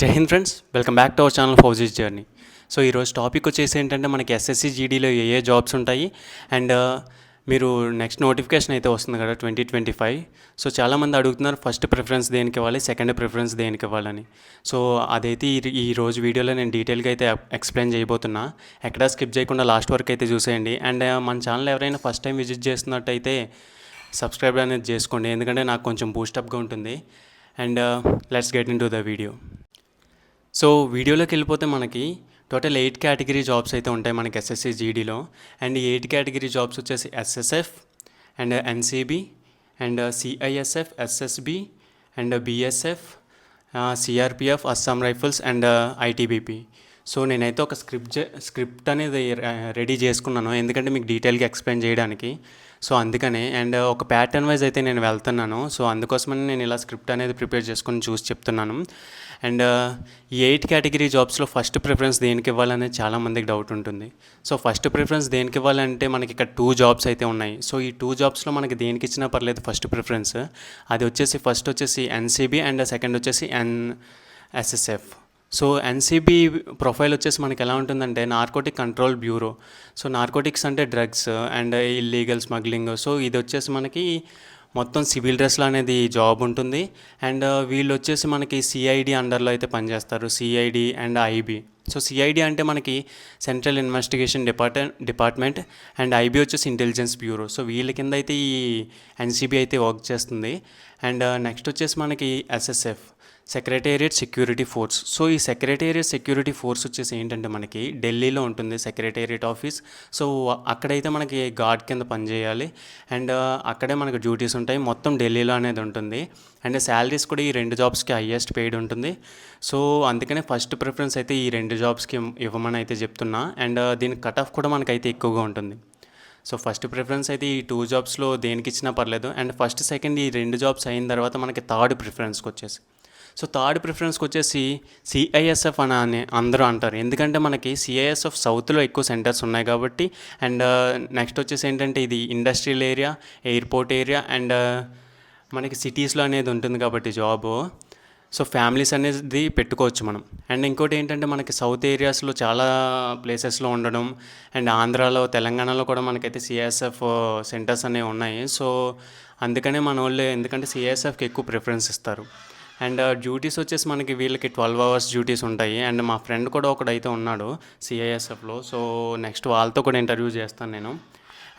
Jai Hind friends welcome back to our channel Fauji's journey. So ఈరోజు topic వచ్చేసి ఏంటంటే మనకి ఎస్ఎస్సి జీడీలో ఏ ఏ జాబ్స్ ఉంటాయి అండ్ uh, మీరు నెక్స్ట్ నోటిఫికేషన్ అయితే వస్తుంది కదా ట్వంటీ ట్వంటీ ఫైవ్. సో చాలామంది అడుగుతున్నారు ఫస్ట్ ప్రిఫరెన్స్ దేనికి ఇవ్వాలి సెకండ్ ప్రిఫరెన్స్ దేనికి ఇవ్వాలని. సో అదైతే ఈ ఈ రోజు వీడియోలో నేను డీటెయిల్గా అయితే ఎక్స్ప్లెయిన్ చేయబోతున్నా. ఎక్కడా స్కిప్ చేయకుండా లాస్ట్ వరకు అయితే చూసేయండి. అండ్ uh, మన ఛానల్ ఎవరైనా ఫస్ట్ టైం విజిట్ చేస్తున్నట్టయితే సబ్స్క్రైబ్ అనేది చేసుకోండి ఎందుకంటే నాకు కొంచెం బూస్టప్గా ఉంటుంది. And uh, let's get in to the video. So వీడియోలోకి వెళ్ళిపోతే మనకి టోటల్ ఎయిట్ కేటగిరీ జాబ్స్ అయితే ఉంటాయి మనకి ఎస్ఎస్సి జీడీలో. అండ్ ఎయిట్ కేటగిరీ జాబ్స్ వచ్చేసి SSF and NCB and CISF SSB and BSF CRPF Assam rifles and ITBP. So నేనైతే ఒక స్క్రిప్ట్ స్క్రిప్ట్ అనేది రెడీ చేసుకున్నాను. ఎందుకంటే మీకు డీటెయిల్గా ఎక్స్ప్లెయిన్ చేయడానికి. సో అందుకనే అండ్ ఒక ప్యాటర్న్ వైజ్ అయితే నేను వెళ్తున్నాను. సో అందుకోసమని నేను ఇలా స్క్రిప్ట్ అనేది ప్రిపేర్ చేసుకుని చూసి చెప్తున్నాను. అండ్ ఈ ఎయిట్ కేటగిరీ జాబ్స్లో ఫస్ట్ ప్రిఫరెన్స్ దేనికి ఇవ్వాలనేది చాలామందికి డౌట్ ఉంటుంది. సో ఫస్ట్ ప్రిఫరెన్స్ దేనికి ఇవ్వాలంటే మనకి ఇక్కడ టూ జాబ్స్ అయితే ఉన్నాయి. సో ఈ టూ జాబ్స్లో మనకి దేనికి ఇచ్చినా పర్లేదు ఫస్ట్ ప్రిఫరెన్స్. అది వచ్చేసి ఫస్ట్ వచ్చేసి ఎన్సీబీ అండ్ సెకండ్ వచ్చేసి N SSF. So NCB profile వచ్చేసి మనకి ఎలా ఉంటుందంటే narcotic control bureau so narcotics అంటే drugs and illegal smuggling so ఇది వచ్చేసి మనకి మొత్తం సివిల్ డ్రెస్లో అనేది జాబ్ ఉంటుంది. అండ్ uh, వీళ్ళు వచ్చేసి మనకి సిఐడి అండర్లో అయితే పనిచేస్తారు. CID and IB so CID అంటే మనకి central investigation department department and IB వచ్చేసి ఇంటెలిజెన్స్ బ్యూరో సో వీళ్ళ కింద అయితే ఈ ఎన్సీబీ అయితే వర్క్ చేస్తుంది. అండ్ నెక్స్ట్ uh, వచ్చేసి మనకి SSF secretariat security force. So ఈ సెక్రటేరియట్ సెక్యూరిటీ ఫోర్స్ వచ్చేసి ఏంటంటే మనకి ఢిల్లీలో ఉంటుంది సెక్రటేరియట్ ఆఫీస్. సో అక్కడైతే మనకి గార్డ్ కింద పనిచేయాలి. అండ్ అక్కడే మనకు డ్యూటీస్ ఉంటాయి. మొత్తం ఢిల్లీలో అనేది ఉంటుంది. అండ్ శాలరీస్ కూడా ఈ రెండు జాబ్స్కి హయ్యెస్ట్ పెయిడ్ ఉంటుంది. సో అందుకనే ఫస్ట్ ప్రిఫరెన్స్ అయితే ఈ రెండు జాబ్స్కి ఇవ్వమని అయితే చెప్తున్నా. అండ్ దీని కట్ ఆఫ్ కూడా మనకైతే ఎక్కువగా ఉంటుంది. సో ఫస్ట్ ప్రిఫరెన్స్ అయితే ఈ టూ జాబ్స్లో దేనికి ఇచ్చినా పర్లేదు. అండ్ ఫస్ట్ సెకండ్ ఈ రెండు జాబ్స్ అయిన తర్వాత మనకి థర్డ్ ప్రిఫరెన్స్కి వచ్చేసి. సో థర్డ్ ప్రిఫరెన్స్కి వచ్చేసి సిఐఎస్ఎఫ్ అని అని అందరూ అంటారు. ఎందుకంటే మనకి సిఐఎస్ఎఫ్ సౌత్లో ఎక్కువ సెంటర్స్ ఉన్నాయి కాబట్టి అండ్ uh, నెక్స్ట్ వచ్చేసి ఏంటంటే ఇది industrial area airport area and uh, మనకి సిటీస్లో అనేది ఉంటుంది కాబట్టి జాబ్ సో ఫ్యామిలీస్ అనేది పెట్టుకోవచ్చు మనం. అండ్ ఇంకోటి ఏంటంటే మనకి సౌత్ ఏరియాస్లో చాలా ప్లేసెస్లో ఉండడం అండ్ ఆంధ్రాలో తెలంగాణలో కూడా మనకైతే సిఎస్ఎఫ్ సెంటర్స్ uh, అనేవి ఉన్నాయి. సో అందుకనే మన వాళ్ళు ఎందుకంటే సిఎస్ఎఫ్కి ఎక్కువ ప్రిఫరెన్స్ ఇస్తారు. అండ్ డ్యూటీస్ వచ్చేసి మనకి వీళ్ళకి ట్వెల్వ్ అవర్స్ డ్యూటీస్ ఉంటాయి. అండ్ మా ఫ్రెండ్ కూడా ఒకడైతే ఉన్నాడు సిఐఎస్ఎఫ్లో సో నెక్స్ట్ వాళ్ళతో కూడా ఇంటర్వ్యూ చేస్తాను నేను.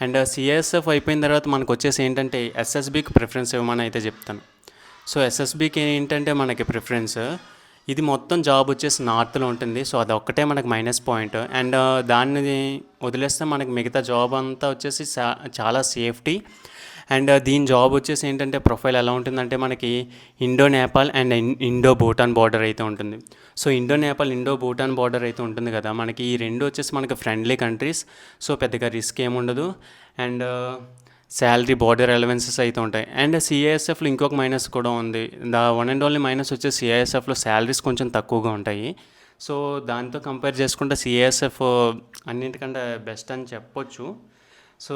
అండ్ సిఐఎస్ఎఫ్ అయిపోయిన తర్వాత మనకు వచ్చేసి ఏంటంటే ఎస్ఎస్బికి ప్రిఫరెన్స్ ఇవ్వమని అయితే చెప్తాను. సో ఎస్ఎస్బికి ఏంటంటే మనకి ప్రిఫరెన్స్ ఇది మొత్తం జాబ్ వచ్చేసి నార్త్లో ఉంటుంది. సో అది ఒక్కటే మనకి మైనస్ పాయింట్. అండ్ దాన్ని వదిలేస్తే మనకి మిగతా జాబ్ అంతా వచ్చేసి చాలా సేఫ్టీ. అండ్ దీని జాబ్ వచ్చేసి ఏంటంటే ప్రొఫైల్ ఎలా ఉంటుందంటే మనకి Indo Nepal and Indo Bhutan border అయితే ఉంటుంది. So Indo Nepal Indo Bhutan border అయితే ఉంటుంది కదా. మనకి ఈ రెండు వచ్చేసి మనకి ఫ్రెండ్లీ కంట్రీస్. సో పెద్దగా రిస్క్ ఏముండదు అండ్ శాలరీ బార్డర్ ఎలవెన్సెస్ అయితే ఉంటాయి. అండ్ సిఐఎస్ఎఫ్లో ఇంకొక మైనస్ కూడా ఉంది. The one and only minus వచ్చే సిఐఎస్ఎఫ్లో శాలరీస్ కొంచెం తక్కువగా ఉంటాయి. సో దాంతో కంపేర్ చేసుకుంటే సిఐఎస్ఎఫ్ అన్నింటికంటే బెస్ట్ అని చెప్పొచ్చు. సో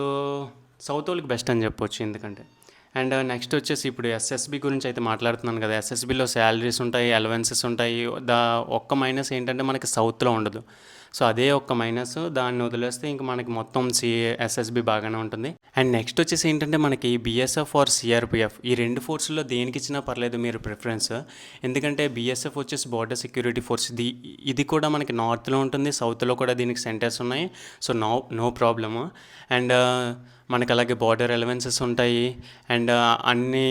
సౌత్ వాళ్ళకి బెస్ట్ అని చెప్పొచ్చు ఎందుకంటే. అండ్ నెక్స్ట్ వచ్చేసి ఇప్పుడు ఎస్ఎస్బి గురించి అయితే మాట్లాడుతున్నాను కదా. ఎస్ఎస్బిలో శాలరీస్ ఉంటాయి అలవెన్సెస్ ఉంటాయి. దా ఒక్క మైనస్ ఏంటంటే మనకి సౌత్లో ఉండదు. సో అదే ఒక్క మైనస్ దాన్ని వదిలేస్తే ఇంక మనకి మొత్తం సి ఎస్ఎస్బి బాగానే ఉంటుంది. అండ్ నెక్స్ట్ వచ్చేసి ఏంటంటే మనకి బిఎస్ఎఫ్ ఆర్ సిఆర్పిఎఫ్ ఈ రెండు ఫోర్స్లో దేనికి ఇచ్చినా పర్లేదు మీరు ప్రిఫరెన్స్ ఎందుకంటే బీఎస్ఎఫ్ వచ్చేసి బార్డర్ సెక్యూరిటీ ఫోర్స్ ఇది ఇది కూడా మనకి నార్త్లో ఉంటుంది సౌత్లో కూడా దీనికి సెంటర్స్ ఉన్నాయి. So no no problem and మనకి అలాగే బార్డర్ ఎలవెన్సెస్ ఉంటాయి. అండ్ uh, అన్ని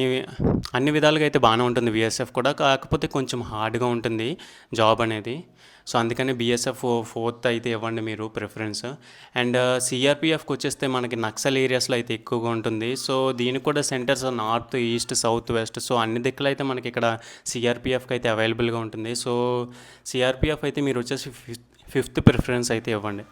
అన్ని విధాలుగా అయితే బాగానే ఉంటుంది బీఎస్ఎఫ్ కూడా. కాకపోతే కొంచెం హార్డ్గా ఉంటుంది జాబ్ అనేది. సో అందుకని బిఎస్ఎఫ్ ఫోర్త్ అయితే ఇవ్వండి మీరు ప్రిఫరెన్స్. అండ్ uh, సిఆర్పిఎఫ్కి వచ్చేస్తే మనకి నక్సల్ ఏరియాస్లో అయితే ఎక్కువగా ఉంటుంది. సో దీనికి కూడా centres north east south west. So అన్ని దిక్కులు అయితే మనకి ఇక్కడ సిఆర్పిఎఫ్కి అయితే అవైలబుల్గా ఉంటుంది. సో సిఆర్పిఎఫ్ అయితే మీరు వచ్చేసి ఫిఫ్త్ ప్రిఫరెన్స్ అయితే ఇవ్వండి.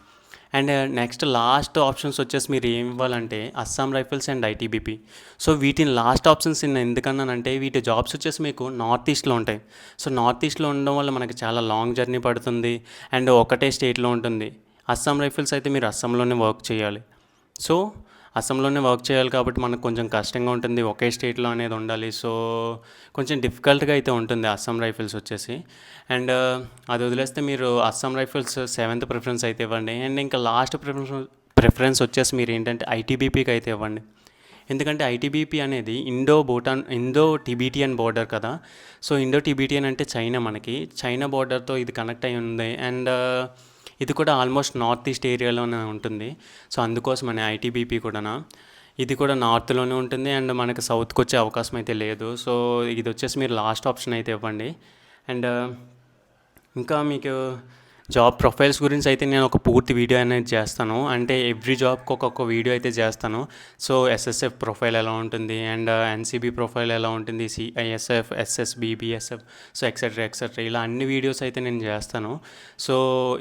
అండ్ నెక్స్ట్ లాస్ట్ ఆప్షన్స్ వచ్చేసి మీరు ఏం ఇవ్వాలంటే Assam rifles and ITBP. So వీటిని లాస్ట్ ఆప్షన్స్ నేను ఎందుకన్నానంటే వీటి జాబ్స్ వచ్చేసి మీకు నార్త్ ఈస్ట్లో ఉంటాయి. సో నార్త్ ఈస్ట్లో ఉండడం వల్ల మనకి చాలా లాంగ్ జర్నీ పడుతుంది అండ్ ఒకటే స్టేట్లో ఉంటుంది. అస్సాం రైఫిల్స్ అయితే మీరు అస్సాంలోనే వర్క్ చేయాలి. సో అస్సాంలోనే వర్క్ చేయాలి కాబట్టి మనకు కొంచెం కష్టంగా ఉంటుంది. ఒకే స్టేట్లో అనేది ఉండాలి. సో కొంచెం డిఫికల్ట్గా అయితే ఉంటుంది అస్సాం రైఫిల్స్ వచ్చేసి. అండ్ అది వదిలేస్తే మీరు అస్సాం రైఫిల్స్ సెవెంత్ ప్రిఫరెన్స్ అయితే ఇవ్వండి. అండ్ ఇంకా లాస్ట్ ప్రిఫరెన్స్ ప్రిఫరెన్స్ వచ్చేసి మీరు ఏంటంటే ఐటీబీపీకి అయితే ఇవ్వండి. ఎందుకంటే ఐటీబీపీ అనేది Indo Bhutan Indo Tibetan border కదా. సో ఇండో టిబిటియన్ అంటే చైనా మనకి. చైనా బోర్డర్తో ఇది కనెక్ట్ అయి ఉంది. అండ్ ఇది కూడా ఆల్మోస్ట్ నార్త్ ఈస్ట్ ఏరియాలోనే ఉంటుంది. సో అందుకోసం అని ఐటీబీపీ కూడా ఇది కూడా నార్త్లోనే ఉంటుంది అండ్ మనకి సౌత్కి వచ్చే అవకాశం అయితే లేదు. సో ఇది వచ్చేసి మీరు లాస్ట్ ఆప్షన్ అయితే ఇవ్వండి. అండ్ ఇంకా మీకు జాబ్ ప్రొఫైల్స్ గురించి అయితే నేను ఒక పూర్తి వీడియో అనేది చేస్తాను. అంటే ఎవ్రీ జాబ్కి ఒక్కొక్క వీడియో అయితే చేస్తాను. సో ఎస్ఎస్ఎఫ్ ప్రొఫైల్ ఎలా ఉంటుంది? అండ్ ఎన్సీబీ ప్రొఫైల్ ఎలా ఉంటుంది? CISF SSB BSF so etcetera etcetera ఇలా అన్ని వీడియోస్ అయితే నేను చేస్తాను. సో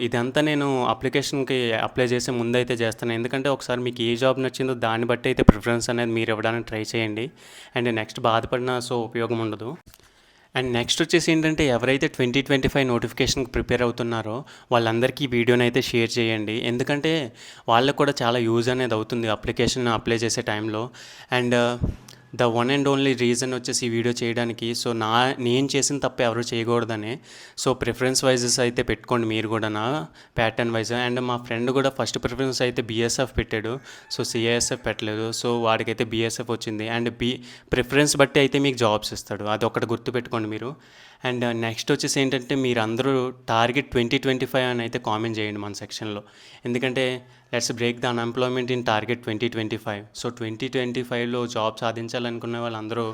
ఇదంతా నేను అప్లికేషన్కి అప్లై చేసే ముందు అయితే చేస్తాను. ఎందుకంటే ఒకసారి మీకు ఏ జాబ్ నచ్చిందో దాన్ని బట్టి అయితే ప్రిఫరెన్స్ అనేది మీరు ఇవ్వడానికి ట్రై చేయండి. అండ్ నెక్స్ట్ బాధపడినా సో ఉపయోగం ఉండదు. అండ్ నెక్స్ట్ వచ్చేసి ఏంటంటే ఎవరైతే ట్వంటీ ట్వంటీ ఫైవ్ నోటిఫికేషన్కి ప్రిపేర్ అవుతున్నారో వాళ్ళందరికీ ఈ వీడియోని అయితే షేర్ చేయండి. ఎందుకంటే వాళ్ళకు కూడా చాలా యూజ్ అనేది అవుతుంది అప్లికేషన్ అప్లై చేసే టైంలో. And the one and only reason వచ్చేసి ఈ వీడియో చేయడానికి. సో నా నేను చేసిన తప్ప ఎవరు చేయకూడదని. సో ప్రిఫరెన్స్ వైజెస్ అయితే పెట్టుకోండి మీరు కూడా నా ప్యాటర్న్ వైజ్. అండ్ మా ఫ్రెండ్ కూడా ఫస్ట్ ప్రిఫరెన్స్ అయితే బీఎస్ఎఫ్ పెట్టాడు. సో సిఐఎస్ఎఫ్ పెట్టలేదు. సో వాడికైతే బీఎస్ఎఫ్ వచ్చింది. అండ్ బీ ప్రిఫరెన్స్ బట్టి అయితే మీకు జాబ్స్ ఇస్తాడు. అది ఒకటి గుర్తుపెట్టుకోండి మీరు. అండ్ నెక్స్ట్ వచ్చేసి ఏంటంటే మీరు అందరూ టార్గెట్ ట్వంటీ ట్వంటీ ఫైవ్ అని అయితే కామెంట్ చేయండి మన సెక్షన్లో. ఎందుకంటే let's break the unemployment in target twenty twenty five. So twenty twenty ఫైవ్లో జాబ్ సాధించాలనుకునే వాళ్ళందరూ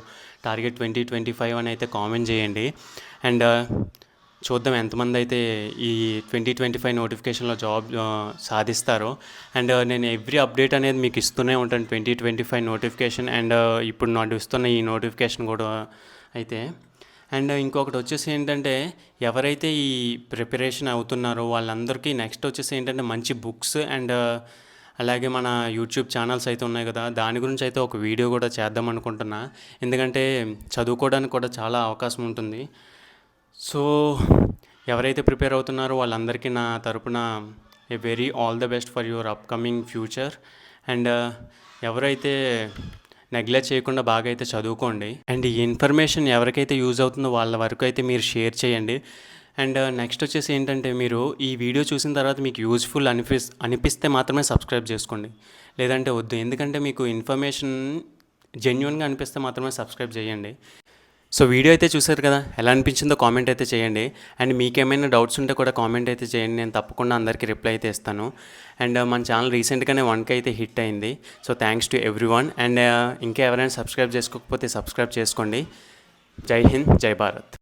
టార్గెట్ ట్వంటీ ట్వంటీ ఫైవ్ అని అయితే కామెంట్ చేయండి. అండ్ uh, చూద్దాం ఎంతమంది అయితే ఈ ట్వంటీ ట్వంటీ ఫైవ్ నోటిఫికేషన్లో జాబ్ సాధిస్తారు సాధిస్తారో. అండ్ uh, నేను ఎవ్రీ అప్డేట్ అనేది మీకు ఇస్తూనే ఉంటాను twenty twenty five notification. And ఇప్పుడు నడుస్తున్న ఈ నోటిఫికేషన్ కూడా అయితే అండ్ ఇంకొకటి వచ్చేసి ఏంటంటే ఎవరైతే ఈ ప్రిపరేషన్ అవుతున్నారో వాళ్ళందరికీ నెక్స్ట్ వచ్చేసి ఏంటంటే మంచి బుక్స్ అండ్ అలాగే మన యూట్యూబ్ ఛానల్స్ అయితే ఉన్నాయి కదా దాని గురించి అయితే ఒక వీడియో కూడా చేద్దాం అనుకుంటున్నా. ఎందుకంటే చదువుకోవడానికి కూడా చాలా అవకాశం ఉంటుంది. సో ఎవరైతే ప్రిపేర్ అవుతున్నారో వాళ్ళందరికీ నా తరపున a very all the best for your upcoming future. And ఎవరైతే నెగ్లెక్ట్ చేయకుండా బాగా అయితే చదువుకోండి. అండ్ ఈ ఇన్ఫర్మేషన్ ఎవరికైతే యూజ్ అవుతుందో వాళ్ళ వరకు అయితే మీరు షేర్ చేయండి. అండ్ నెక్స్ట్ వచ్చేసి ఏంటంటే మీరు ఈ వీడియో చూసిన తర్వాత మీకు యూజ్ఫుల్ అనిపిస్ అనిపిస్తే మాత్రమే సబ్స్క్రైబ్ చేసుకోండి. లేదంటే వద్దు. ఎందుకంటే మీకు ఇన్ఫర్మేషన్ జెన్యున్గా అనిపిస్తే మాత్రమే సబ్స్క్రైబ్ చేయండి. సో వీడియో అయితే చూసారు కదా ఎలా అనిపించిందో కామెంట్ అయితే చేయండి. అండ్ మీకేమైనా డౌట్స్ ఉంటే కూడా కామెంట్ అయితే చేయండి నేను తప్పకుండా అందరికీ రిప్లై అయితే ఇస్తాను. అండ్ మన ఛానల్ రీసెంట్గానే వన్కి అయితే హిట్ అయింది. So thanks to everyone and uh, ఇంకా ఎవరైనా సబ్స్క్రైబ్ చేసుకోకపోతే సబ్స్క్రైబ్ చేసుకోండి. జై హింద్ జై భారత్.